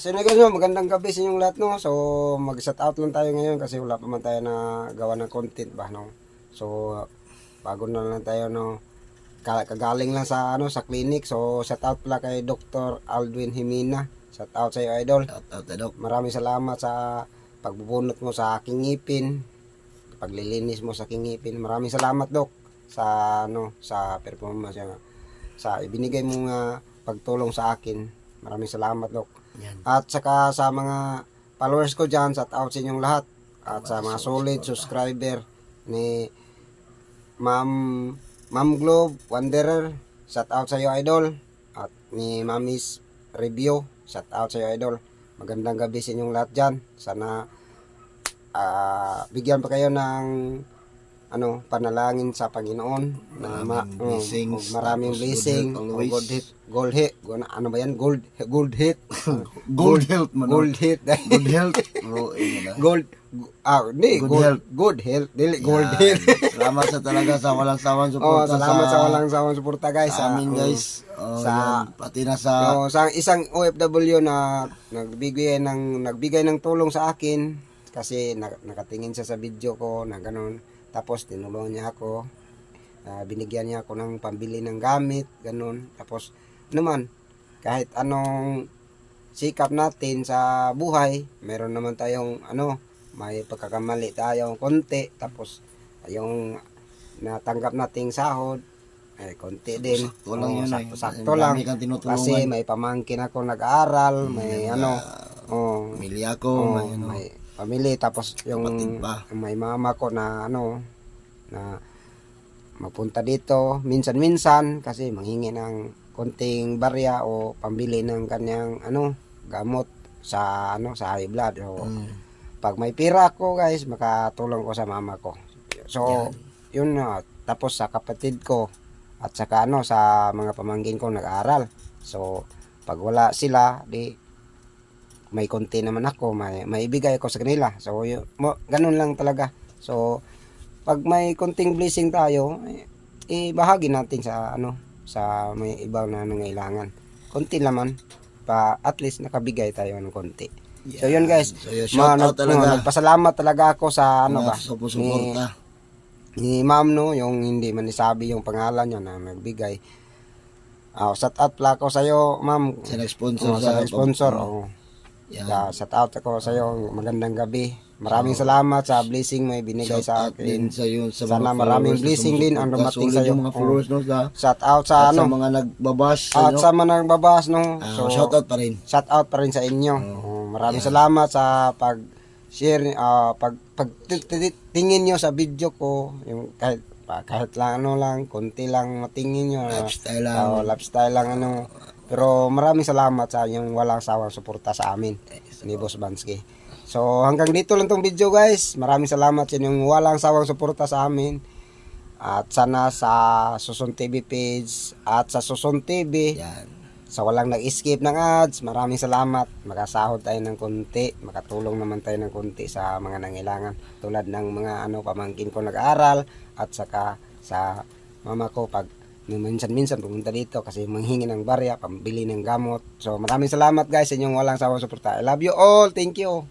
So guys, no, magandang gabi sa inyong lahat no. So mag-shout out lang tayo ngayon kasi wala pa man tayo na gawa ng content ba no. So bago na lang tayo no. Ka- Kagaling lang sa ano sa clinic. So shout out pala kay Dr. Aldwin Himina. Shout out sa iyo idol. Shout out na Dok. Maraming salamat sa pagbubunot mo sa aking ngipin. Paglilinis mo sa aking ngipin. Maraming salamat dok sa ano sa performance niya. Sa ibinigay mo nga pagtulong sa akin. Maraming salamat dok. Yan. At saka sa mga followers ko dyan, shout out sa inyong lahat. At sa mga solid subscriber ni Ma'am Ma'am Globe Wanderer, shout out sa iyo idol. At ni Mamis Review, shout out sa iyo idol. Magandang gabi sa inyong lahat dyan. Sana ah, bigyan pa kayo ng ano panalangin sa Panginoon na ma, Maraming oh, blessings, maraming blessing, oh, always. good hit, gold hit, Gu- ano ba yan? Gold gold hit. Gold health man. gold hit. Good health. Yun na. gold ah hindi Good gold health. good health dili gold hit. Salamat sa talaga sa walang sawang oh, suporta salamat sa, walang sawang suporta guys. sa Ah, amin oh. guys. Oh, Sa- yan. Pati na sa So, sa isang OFW na nagbigay ng nagbigay ng tulong sa akin kasi na, nakatingin siya sa video ko na ganun. Tapos tinulungan niya ako. Ah, binigyan niya ako ng pambili ng gamit, ganun. Tapos naman kahit anong sikap natin sa buhay, meron naman tayong ano, may pagkakamali tayo konti tapos yung natanggap nating sahod eh konti din. sakto lang yun eh. sakto-sakto Marami lang. Kasi may pamangkin ako nag-aaral, may ano, oh, pamilya ko, oh, may ano. may pamilya tapos yung may mama ko na ano na mapunta dito minsan-minsan kasi manghingi ng konting barya o pambili ng kanyang ano gamot sa ano sa high blood. So, Mm. pag may pira ako guys, makatulong ko sa mama ko. So, yun na. Tapos sa kapatid ko at saka ano sa mga pamangkin ko nag-aaral. So, pag wala sila, di may konti naman ako, may maibigay ko sa kanila. So, yun, mo, ganun lang talaga. So, pag may konting blessing tayo, eh, ibahagi natin sa ano sa may ibang na nangailangan. Konti naman pa at least nakabigay tayo ng konti. So yun guys, So yun, Ma, nag- talaga. no, nagpasalamat talaga ako sa ano ba? Sa suporta. Ni ma'am no, yung hindi man isabi yung pangalan niya na nagbigay. Ah, shout out pala ako sa iyo, ma'am. Sa nag-sponsor Oh, sa sponsor. Oh. Yan. Yeah, shout out ako sa iyo. Magandang gabi. Maraming salamat sa blessing mo ibinigay sa din akin. sa yun sa Sana mga maraming followers na blessing din ang dumating sa'yo. yung mga Oh. followers no sa Shout out sa at ano? sa mga nagbabash At sa mga nagbabas no. ah, So, shout out pa rin. shout out pa rin sa inyo. Oh, maraming salamat sa pag share ah, pag pag ti- ti- tingin niyo sa video ko yung kahit kahit lang ano lang konti lang matingin niyo Lifestyle lang. oh, lifestyle lang ano pero maraming salamat sa inyong walang sawang suporta sa amin ni Boss Bansky. So hanggang dito lang tong video guys. Maraming salamat sa inyong walang sawang suporta sa amin. At sana sa Susun TV page at sa Susun TV Yan. sa walang nag-skip ng ads, maraming salamat. Makasahod tayo ng konti, makatulong naman tayo ng konti sa mga nangailangan. Tulad ng mga ano pamangkin ko nag-aaral at saka sa mama ko pag minsan-minsan pumunta dito kasi manghingi ng barya, pambili ng gamot. So maraming salamat guys sa inyong walang sawang suporta. I love you all. Thank you.